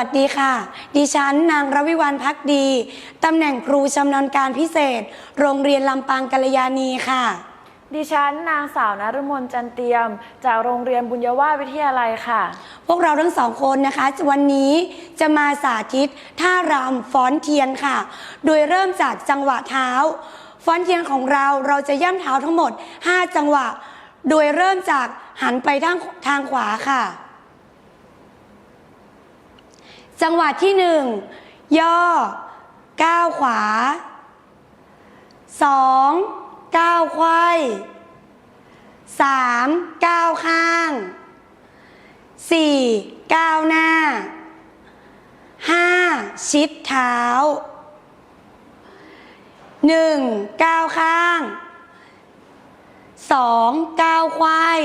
วัสดีค่ะ ดิฉันนางรวิวันพักดี ตำแหน่งครูชำนาญการพิเศษ โรงเรียนลำปางกัลยาณีค่ะ ดิฉันนางสาวนฤมลจันเตียม จากโรงเรียนบุญยวาสวิทยาลัยค่ะ พวกเราทั้งสองคนนะคะ วันนี้จะมาสาธิตท่ารำฟ้อนเทียนค่ะ โดยเริ่มจากจังหวะเท้า ฟ้อนเทียนของเราเราจะย่ำเท้าทั้งหมด 5 จังหวะ โดยเริ่มจากหันไปทางทางขวาค่ะ จังหวะที่หนึ่งย่อก้าวขวาสองก้าวควายสามก้าวข้างสี่ก้าวหน้าห้าชิดเท้าหนึ่งก้าวข้างสองก้าวควาย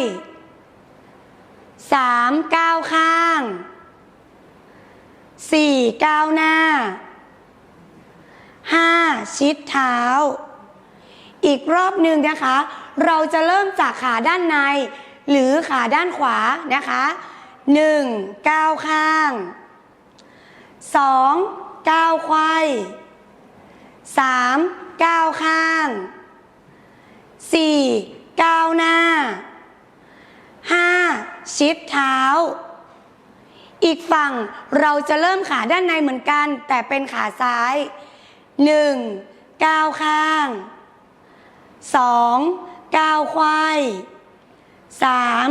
สามก้าวข้าง ก้าวหน้าห้าชิดเท้า อีกรอบหนึ่งนะคะ เราจะเริ่มจากขาด้านใน หรือขาด้านขวานะคะหนึ่งก้าวข้างสองก้าวควายสามก้าวข้างสี่ก้าวหน้าห้าชิดเท้า อีกฝั่งเราจะเริ่มขาด้านในเหมือนกัน แต่เป็นขาซ้ายหนึ่งก้าวข้างสองก้าวควายสาม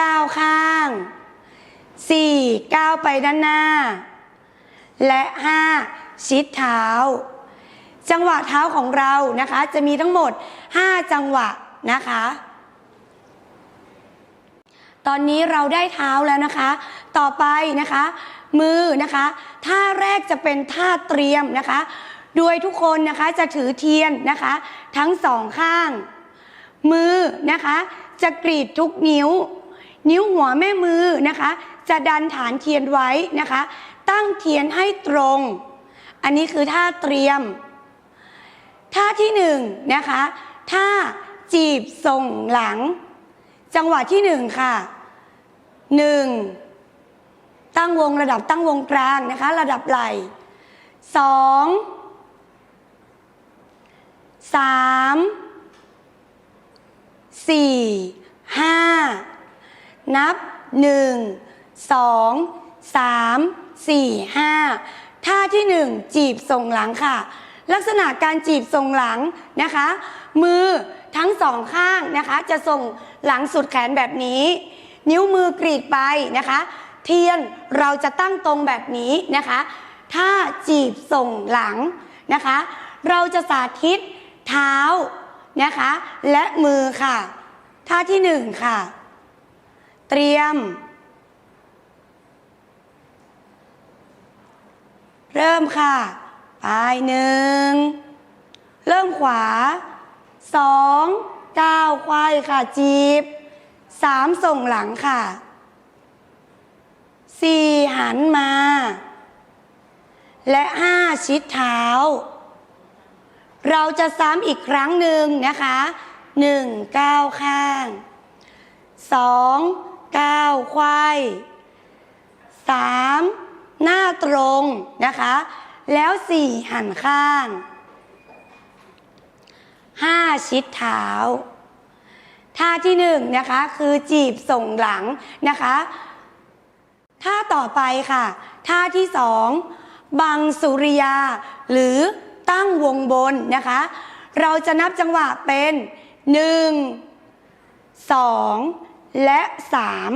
ก้าวข้างสี่ก้าวไปด้านหน้า และห้าชิดเท้า จังหวะเท้าของเรานะคะ จะมีทั้งหมด5จังหวะนะคะ ตอนนี้เราได้เท้าแล้วนะคะ ต่อไปนะคะ มือนะคะท่าแรกจะเป็นท่าเตรียมนะคะ โดยทุกคนนะคะจะถือเทียนนะคะ ทั้งสองข้าง มือนะคะ จะกรีดทุกนิ้ว นิ้วหัวแม่มือนะคะ จะดันฐานเทียนไว้นะคะ ตั้งเทียนให้ตรง อันนี้คือท่าเตรียม ท่าที่หนึ่งนะคะท่าจีบส่งหลัง จังหวะที่หนึ่งค่ะ หนึ่งตั้งวงระดับตั้งวงกลางนะคะ ระดับไหล่สองสามสี่ห้านับหนึ่งสองสามสี่ห้าท่าที่หนึ่งจีบส่งหลังค่ะ ลักษณะการจีบส่งหลังนะคะ มือทั้งสองข้างนะคะ จะส่งหลังสุดแขนแบบนี้ นิ้วมือกรีดไปนะคะ เทียนเราจะตั้งตรงแบบนี้นะคะ ถ้าจีบส่งหลังนะคะ เราจะสาธิตเท้านะคะ และมือค่ะท่าที่หนึ่งค่ะ เตรียม เริ่มค่ะไปหนึ่ง เริ่มขวาสองก้าวควายค่ะจีบ สามส่งหลังค่ะสี่หันมา และห้าชิดเท้า เราจะซ้ำอีกครั้งหนึ่งนะคะหนึ่งก้าวข้างสองก้าวควายสามหน้าตรงนะคะ แล้วสี่หันข้างห้าชิดเท้า ท่าที่หนึ่งนะคะคือจีบส่งหลังนะคะท่าต่อไปค่ะ ท่าที่สองบังสุริยา หรือตั้งวงบนนะคะ เราจะนับจังหวะเป็นหนึ่งสองและสาม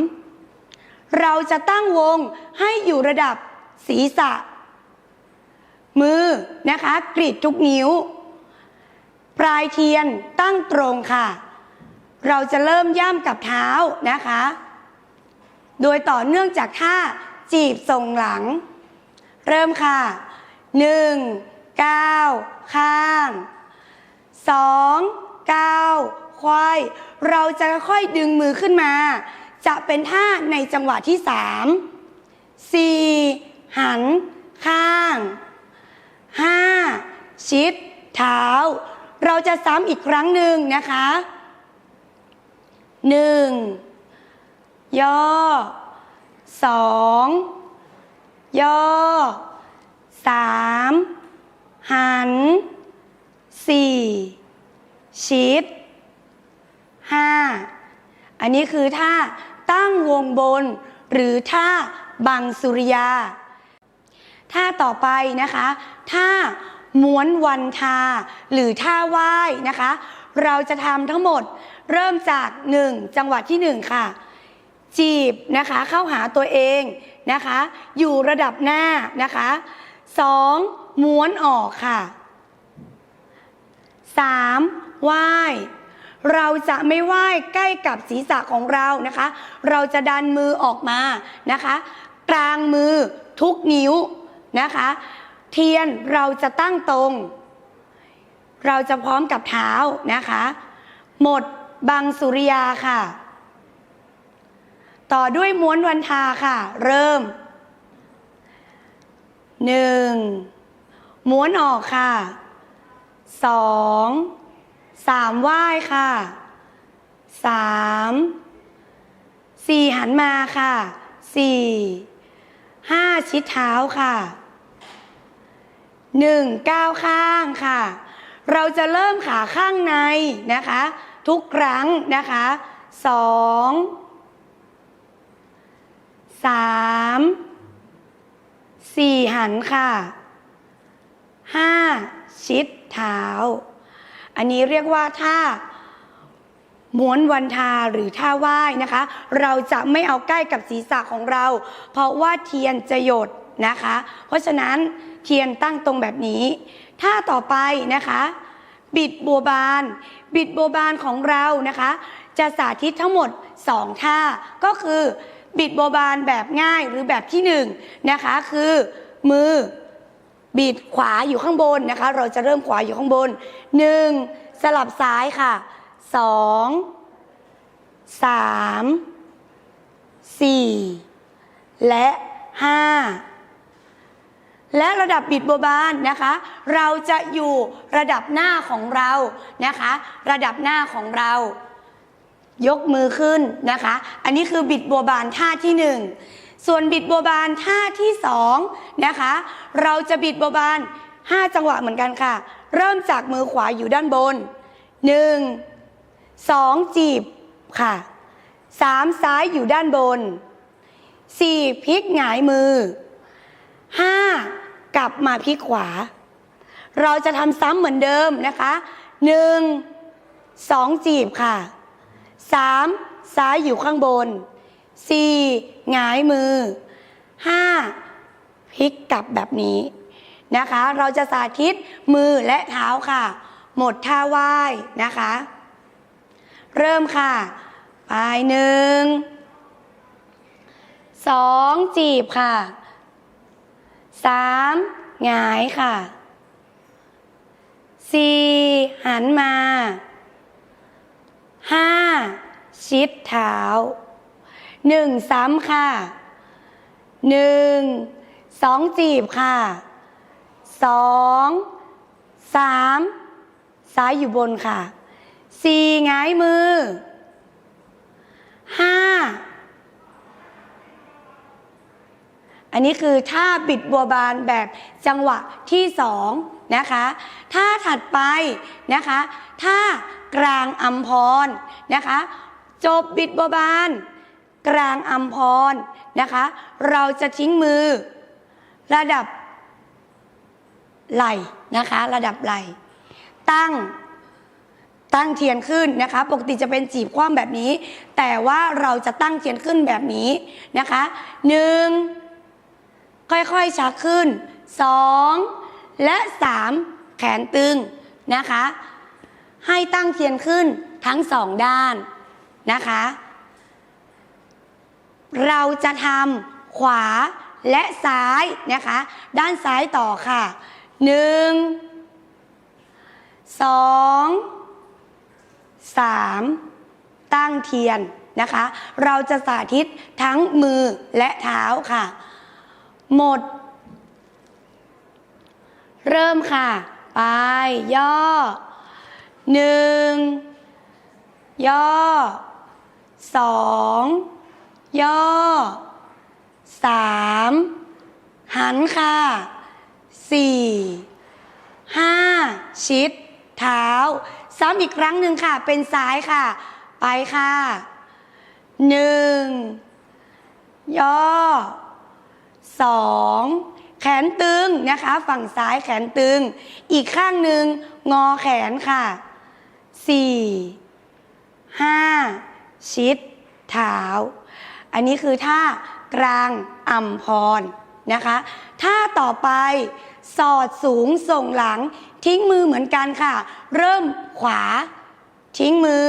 เราจะตั้งวงให้อยู่ระดับศีรษะ มือนะคะกรีดทุกนิ้ว ปลายเทียนตั้งตรงค่ะ เราจะเริ่มย่ำกับเท้านะคะ โดยต่อเนื่องจากท่าจีบส่งหลัง เริ่มค่ะหนึ่งก้าวข้างสองก้าวควายเราจะค่อยดึงมือขึ้นมา จะเป็นท่าในจังหวะที่สามสี่หัน ข้างห้าชิด เท้า เราจะซ้ำอีกครั้งหนึ่งนะคะ หนึ่งย่อสองย่อสามหันสี่ชิดห้าอันนี้คือท่าตั้งวงบน หรือท่าบังสุริยา ท่าต่อไปนะคะ ท่าม้วนวันทา หรือท่าไหว้นะคะ เราจะทำทั้งหมด เริ่มจาก 1 จังหวะที่ 1 ค่ะ จีบนะคะเข้าหาตัวเองนะคะ อยู่ระดับหน้านะคะ 2. ม้วนออกค่ะ 3. ไหว้เราจะไม่ไหว้ใกล้กับศีรษะของเรานะคะ เราจะดันมือออกมานะคะ กลางมือทุกนิ้วนะคะ เทียนเราจะตั้งตรง เราจะพร้อมกับเท้านะคะ หมด บังสุริยาค่ะ ต่อด้วยม้วนวันทาค่ะ เริ่มหนึ่งม้วนออกค่ะสองสามไหว้ค่ะสามสี่หันมาค่ะสี่ห้าชิดเท้าค่ะหนึ่งก้าวข้างค่ะ เราจะเริ่มขาข้างในนะคะ ทุกครั้งนะคะสองสามสี่หันค่ะห้าชิดเท้า อันนี้เรียกว่าท่าม้วนวันทาหรือท่าไหว้นะคะ เราจะไม่เอาใกล้กับศีรษะของเรา เพราะว่าเทียนจะหยดนะคะ เพราะฉะนั้นเทียนตั้งตรงแบบนี้ ท่าต่อไปนะคะ บิดบัวบาน บิดบัวบานของเรานะคะ จะสาธิตทั้งหมด 2 ท่า ก็คือบิดบัวบานแบบง่ายหรือแบบที่1นะคะคือมือบิดขวาอยู่ข้างบนนะคะ เราจะเริ่มขวาอยู่ข้างบน 1. สลับซ้ายค่ะ 2 3 4 และ 5 และระดับบิดโบบานนะคะ เราจะอยู่ระดับหน้าของเรานะคะ ระดับหน้าของเรา ยกมือขึ้นนะคะ อันนี้คือบิดบัวบานท่าที่หนึ่งส่วนบิดบัวบานท่าที่สองนะคะ เราจะบิดบัวบาน5จังหวะเหมือนกันค่ะ เริ่มจากมือขวาอยู่ด้านบน1 2จีบค่ะ3ซ้ายอยู่ด้านบน4พลิกหงายมือ 5 กลับมาพลิกขวา เราจะทำซ้ำเหมือนเดิมนะคะ 1 2 จีบค่ะสามซ้ายอยู่ข้างบนสี่หงายมือห้าพลิกกลับแบบนี้นะคะ เราจะสาธิตมือและเท้าค่ะ หมดท่าไหว้นะคะ เริ่มค่ะไปหนึ่งสองจีบค่ะ สามหงายค่ะสี่หันมาห้าชิดเท้าหนึ่งซ้ำค่ะหนึ่งสองจีบค่ะสองสามซ้ายอยู่บนค่ะสี่หงายมือห้า อันนี้คือท่าบิดบัวบานแบบจังหวะที่สองนะคะท่าถัดไปนะคะท่ากลางอัมพรนะคะ จบบิดบัวบาน กลางอัมพรนะคะ เราจะทิ้งมือระดับไหลนะคะ ระดับไหลตั้งตั้งเทียนขึ้นนะคะ ปกติจะเป็นจีบคว่ำแบบนี้ แต่ว่าเราจะตั้งเทียนขึ้นแบบนี้นะคะหนึ่ง ค่อยๆชักขึ้นสองและสามแขนตึงนะคะ ให้ตั้งเทียนขึ้นทั้งสองด้านนะคะ เราจะทำขวาและซ้ายนะคะ ด้านซ้ายต่อค่ะหนึ่งสองสามตั้งเทียนนะคะ เราจะสาธิตทั้งมือและเท้าค่ะ หมด เริ่มค่ะ ไป ย่อหนึ่งย่อสองย่อสามหันค่ะสี่ห้าชิด เท้า ซ้ำอีกครั้งหนึ่งค่ะ เป็นซ้ายค่ะ ไปค่ะหนึ่งย่อ สองแขนตึงนะคะ ฝั่งซ้ายแขนตึง อีกข้างหนึ่งงอแขนค่ะสี่ห้าชิดเท้า อันนี้คือท่ากลางอ่ำพรนะคะท่าต่อไปสอดสูงส่งหลัง ทิ้งมือเหมือนกันค่ะ เริ่มขวา ทิ้งมือ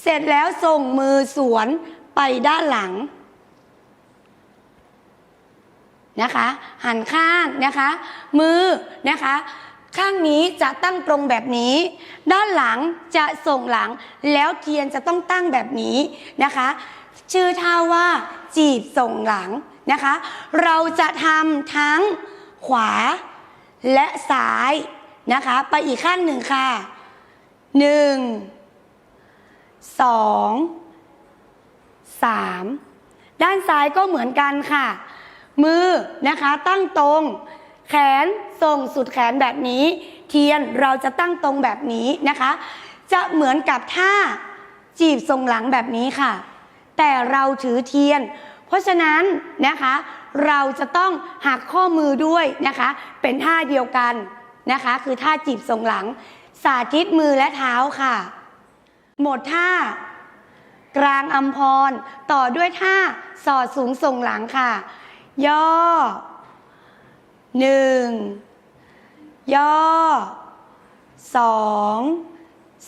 เสร็จแล้วส่งมือสวนไปด้านหลัง นะคะ หันข้างนะคะ มือนะคะข้างนี้จะตั้งตรงแบบนี้ ด้านหลังจะส่งหลัง แล้วเทียนจะต้องตั้งแบบนี้นะคะ ชื่อท่าว่าจีบส่งหลังนะคะ เราจะทำทั้งขวาและซ้ายนะคะ ไปอีกข้างหนึ่งค่ะหนึ่งสองสามด้านซ้ายก็เหมือนกันค่ะ มือนะคะตั้งตรง แขนส่งสุดแขนแบบนี้ เทียนเราจะตั้งตรงแบบนี้นะคะ จะเหมือนกับท่าจีบทรงหลังแบบนี้ค่ะ แต่เราถือเทียน เพราะฉะนั้นนะคะ เราจะต้องหักข้อมือด้วยนะคะ เป็นท่าเดียวกันนะคะ คือท่าจีบทรงหลัง สาธิตมือและเท้าค่ะ หมดท่ากลางอัมพร ต่อด้วยท่าสอดสูงส่งหลังค่ะ ย่อหนึ่งย่อสอง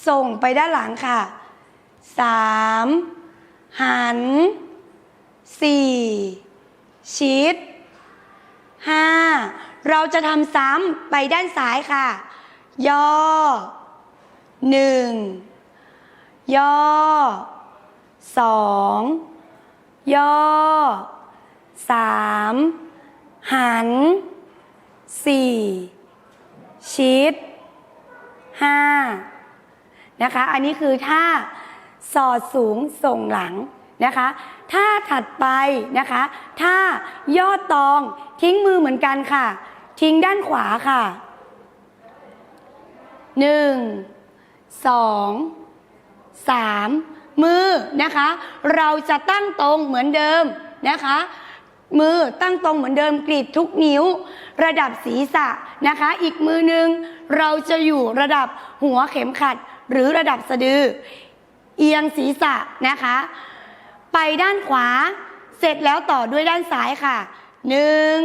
ส่งไปด้านหลังค่ะสามหันสี่ชิดห้าเราจะทำซ้ำไปด้านซ้ายค่ะ ย่อหนึ่งย่อสองย่อ สามหันสี่ชิดห้านะคะ อันนี้คือท่าสอดสูงส่งหลังนะคะ ท่าถัดไปนะคะ ท่ายอดตองทิ้งมือเหมือนกันค่ะ ทิ้งด้านขวาค่ะหนึ่งสองสามมือนะคะ เราจะตั้งตรงเหมือนเดิมนะคะ มือตั้งตรงเหมือนเดิมกรีดทุกนิ้ว ระดับศีรษะนะคะ อีกมือหนึ่งเราจะอยู่ระดับหัวเข็มขัดหรือระดับสะดือ เอียงศีรษะนะคะ ไปด้านขวา เสร็จแล้วต่อด้วยด้านซ้ายค่ะหนึ่ง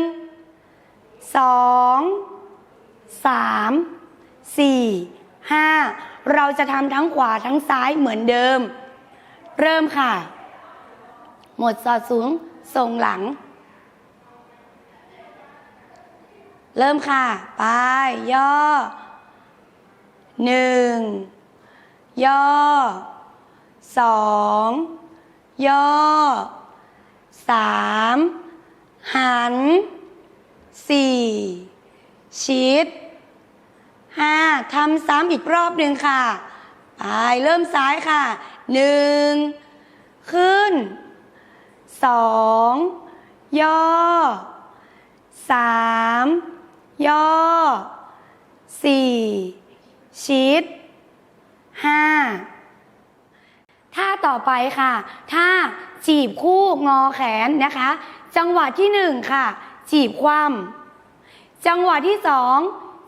สองสามสี่ห้าเราจะทำทั้งขวาทั้งซ้ายเหมือนเดิม เริ่มค่ะ หมดสอดสูงส่งหลัง เริ่มค่ะไปย่อหนึ่งย่อสองย่อสามหันสี่ชิดห้าทำซ้ำอีกรอบหนึ่งค่ะ ไป เริ่มซ้ายค่ะหนึ่งขึ้นสองย่อสาม ย่อสี่ชิดห้าท่าต่อไปค่ะท่าจีบคู่งอแขนนะคะ จังหวะที่หนึ่งค่ะ จีบคว่ำจังหวะที่สอง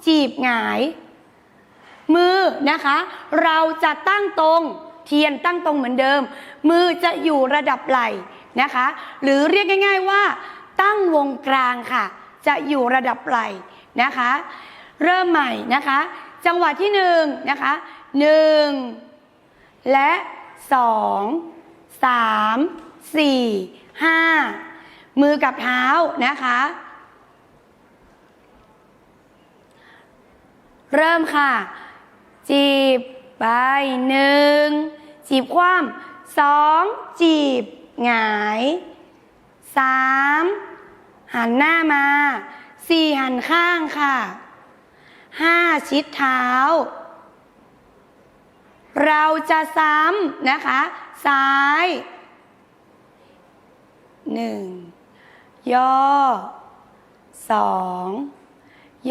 จีบหงาย มือนะคะ เราจะตั้งตรงเทียนตั้งตรงเหมือนเดิม มือจะอยู่ระดับไหล่นะคะ หรือเรียกง่าย ๆว่า ตั้งวงกลางค่ะ จะอยู่ระดับไหล่ นะคะ เริ่มใหม่นะคะ จังหวะที่หนึ่งนะคะหนึ่งและสองสามสี่ห้ามือกับเท้านะคะ เริ่มค่ะ จีบไปหนึ่งจีบคว่ำสองจีบหงายสามหันหน้ามา สี่หันข้างค่ะห้าชิดเท้า เราจะซ้ำนะคะ ซ้ายหนึ่งย่อสอง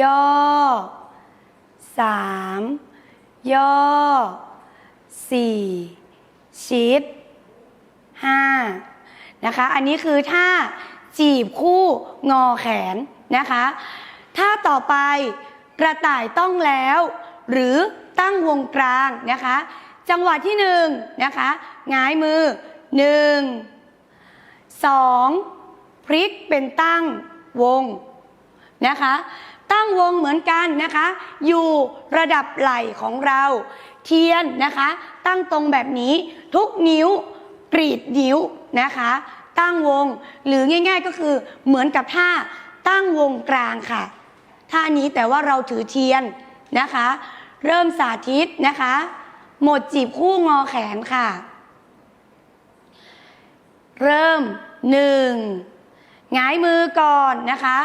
ย่อสามย่อสี่ชิดห้านะคะ อันนี้คือท่าจีบคู่งอแขน นะคะท่าต่อไปกระต่ายต้องแล้ว หรือตั้งวงกลางนะคะ จังหวะที่หนึ่งนะคะหงายมือหนึ่งสองพลิกเป็นตั้งวงนะคะ ตั้งวงเหมือนกันนะคะ อยู่ระดับไหล่ของเรา เทียนนะคะ ตั้งตรงแบบนี้ทุกนิ้วกรีดนิ้วนะคะ ตั้งวงหรือง่าย ๆก็คือเหมือนกับท่า ตั้งวงกลางค่ะ ท่านี้แต่ว่าเราถือเทียนนะคะ เริ่มสาธิตนะคะ หมดจีบคู่งอแขนค่ะ เริ่มหนึ่งหงายมือก่อนนะคะ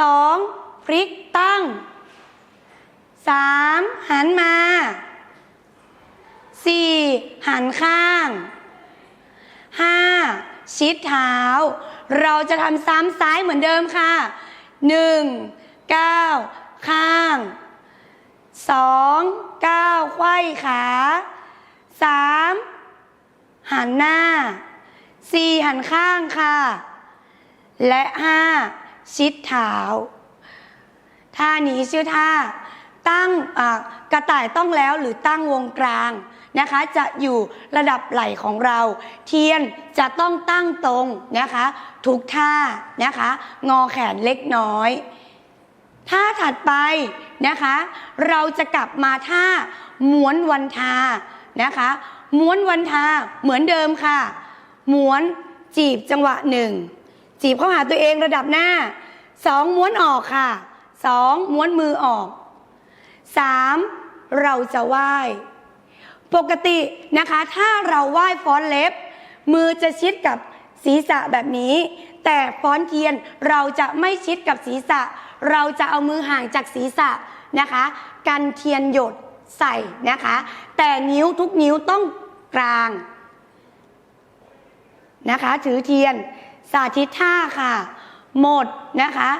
สองพลิกตั้งสามหันมาสี่หันข้างห้าชิดเท้า เราจะทำซ้ำซ้ายเหมือนเดิมค่ะหนึ่งเก้าข้างสองเก้าไขว้ขาสามหันหน้าสี่หันข้างค่ะ และห้าชิดเท้าท่านี้ชื่อท่าตั้งกระต่ายต้องแล้วหรือตั้งวงกลาง นะคะ จะอยู่ระดับไหล่ของเรา เทียนจะต้องตั้งตรงนะคะ ทุกท่านะคะ งอแขนเล็กน้อยท่าถัดไปนะคะ เราจะกลับมาท่าม้วนวันทานะคะ ม้วนวันทาเหมือนเดิมค่ะ ม้วนจีบจังหวะหนึ่งจีบเข้าหาตัวเองระดับหน้าสองม้วนออกค่ะสองม้วนมือออกสามเราจะไหว้ ปกตินะคะ ถ้าเราไหว้ฟ้อนเล็บ มือจะชิดกับศีรษะแบบนี้ แต่ฟ้อนเทียนเราจะไม่ชิดกับศีรษะ เราจะเอามือห่างจากศีรษะนะคะ กันเทียนหยดใส่นะคะ แต่นิ้วทุกนิ้วต้องกลางนะคะ ถือเทียนสาธิตท่าค่ะ หมดนะคะ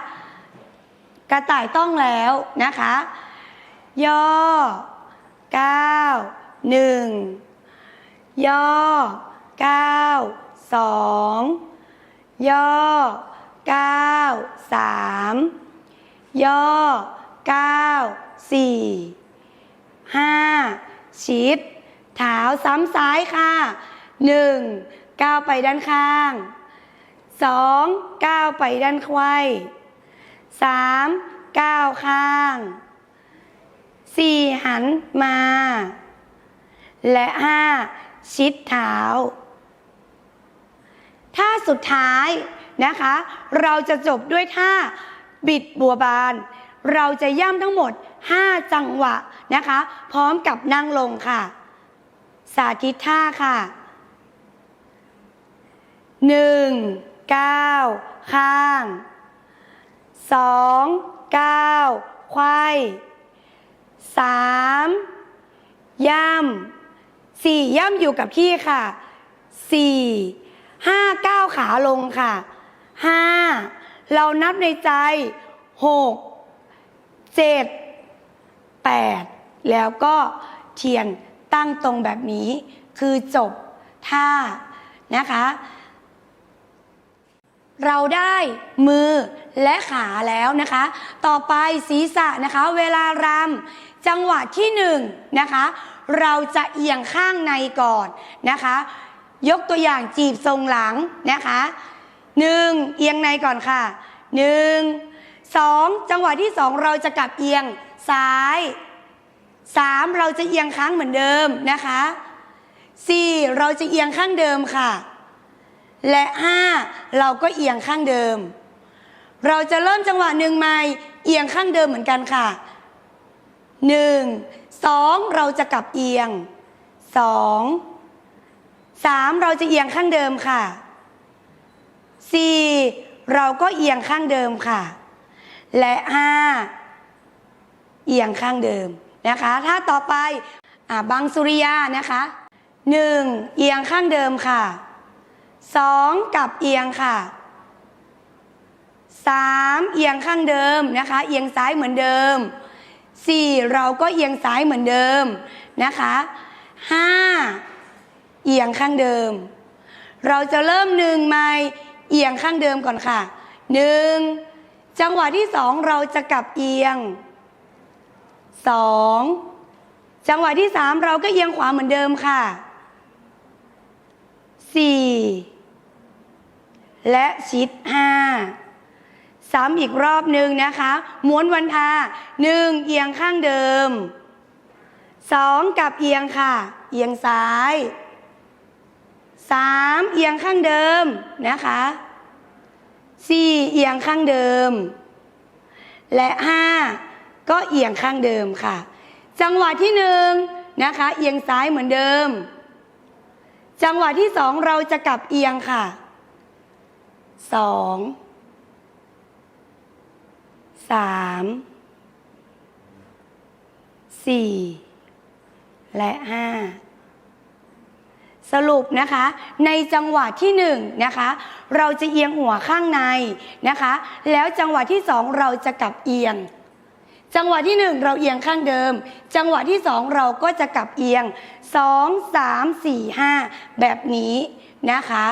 กระต่ายต้องแล้วนะคะ ย่อเก้า หนึ่งย่อเก้าสองย่อเก้าสามย่อเก้าสี่ห้าชิดเท้าซ้ำซ้ายค่ะหนึ่งก้าวไปด้านข้างสองก้าวไปด้านไขว้สามก้าวข้างสี่หันมา และห้าชิดเท้า ท่าสุดท้ายนะคะ เราจะจบด้วยท่าบิดบัวบาน เราจะย่ำทั้งหมด 5 จังหวะนะคะ พร้อมกับนั่งลงค่ะ สาธิตท่าค่ะ 1 9 ข้าง 2 9 ไขว้สามย่ำ สี่ย่ำอยู่กับที่ค่ะสี่ห้าก้าวขาลงค่ะห้าเรานับในใจหกเจ็ดแปดแล้วก็เทียนตั้งตรงแบบนี้ คือจบท่านะคะ เราได้มือและขาแล้วนะคะ ต่อไปศีรษะนะคะ เวลารำจังหวะที่หนึ่งนะคะ เราจะเอียงข้างในก่อนนะคะ ยกตัวอย่างจีบทรงหลังนะคะหนึ่งเอียงในก่อนค่ะหนึ่งสองจังหวะที่สองเราจะกลับเอียงซ้ายสามเราจะเอียงค้างเหมือนเดิมนะคะสี่เราจะเอียงข้างเดิมค่ะ และห้าเราก็เอียงข้างเดิม เราจะเริ่มจังหวะหนึ่งใหม่เอียงข้างเดิมเหมือนกันค่ะหนึ่งสองเราจะกลับเอียงสองสามเราจะเอียงข้างเดิมค่ะสี่เราก็เอียงข้างเดิมค่ะ และห้าเอียงข้างเดิมนะคะ ถ้าต่อไปอ่าบังสุริยานะคะหนึ่งเอียงข้างเดิมค่ะ สองกับเอียงค่ะสามเอียงข้างเดิมนะคะ เอียงซ้ายเหมือนเดิมสี่เราก็เอียงซ้ายเหมือนเดิมนะคะห้าเอียงข้างเดิม เราจะเริ่มหนึ่งไม้เอียงข้างเดิมก่อนค่ะหนึ่งจังหวะที่สองเราจะกลับเอียงสองจังหวะที่สามเราก็เอียงขวาเหมือนเดิมค่ะ สี่และชิดห้าซ้ำอีกรอบหนึ่งนะคะ ม้วนวันทาหนึ่งเอียงข้างเดิมสองกลับเอียงค่ะ เอียงซ้ายสามเอียงข้างเดิมนะคะสี่เอียงข้างเดิม และห้าก็เอียงข้างเดิมค่ะ จังหวะที่หนึ่งนะคะ เอียงซ้ายเหมือนเดิม จังหวะที่สองเราจะกลับเอียงค่ะสองสามสี่และห้าสรุปนะคะ ในจังหวะที่หนึ่งนะคะ เราจะเอียงหัวข้างในนะคะ แล้วจังหวะที่สองเราจะกลับเอียง จังหวะที่หนึ่งเราเอียงข้างเดิม จังหวะที่สองเราก็จะกลับเอียงสองสามสี่ห้าแบบนี้นะคะ